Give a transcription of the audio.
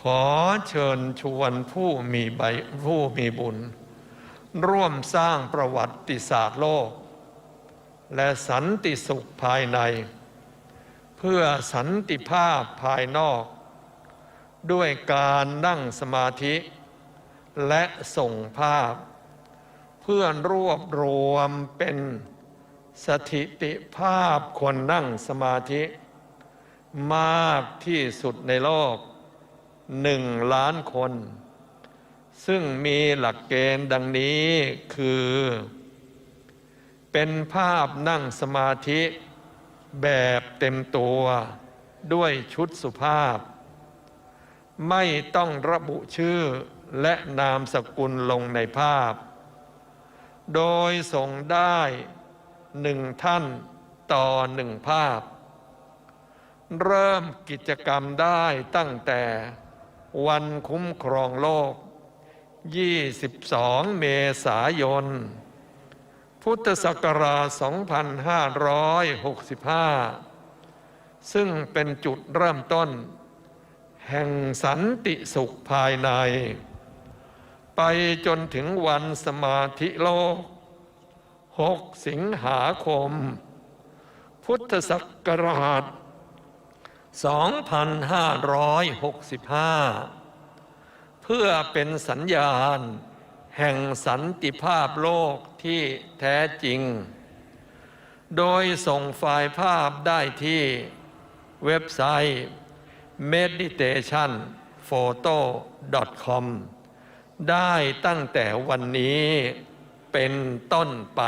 ขอเชิญชวนผู้มีใบผู้มีบุญ ร่วมสร้างประวัติศาสตร์โลก และสันติสุขภายใน เพื่อสันติภาพภายนอก ด้วยการนั่งสมาธิ และส่งภาพ เพื่อรวบรวมเป็นสถิติภาพคนนั่งสมาธิ มากที่สุดในโลก หนึ่งล้านคน ซึ่งมีหลักเกณฑ์ดังนี้คือ เป็นภาพนั่งสมาธิแบบเต็มตัวด้วยชุดสุภาพ ไม่ต้องระบุชื่อและนามสกุลลงในภาพ โดยส่งได้หนึ่งท่านต่อหนึ่งภาพ เริ่มกิจกรรมได้ตั้งแต่ วันคุ้มครองโลก 22 เมษายน พุทธศักราช 2565 ซึ่งเป็นจุดเริ่มต้น แห่งสันติสุขภายใน ไปจนถึงวันสมาธิโลก 6 สิงหาคม พุทธศักราช2565 2,565 เพื่อเป็นสัญญาณ แห่งสันติภาพโลกที่แท้จริง โดยส่งไฟล์ภาพได้ที่เว็บไซต์ meditationphoto.com ได้ตั้งแต่วันนี้เป็นต้นไป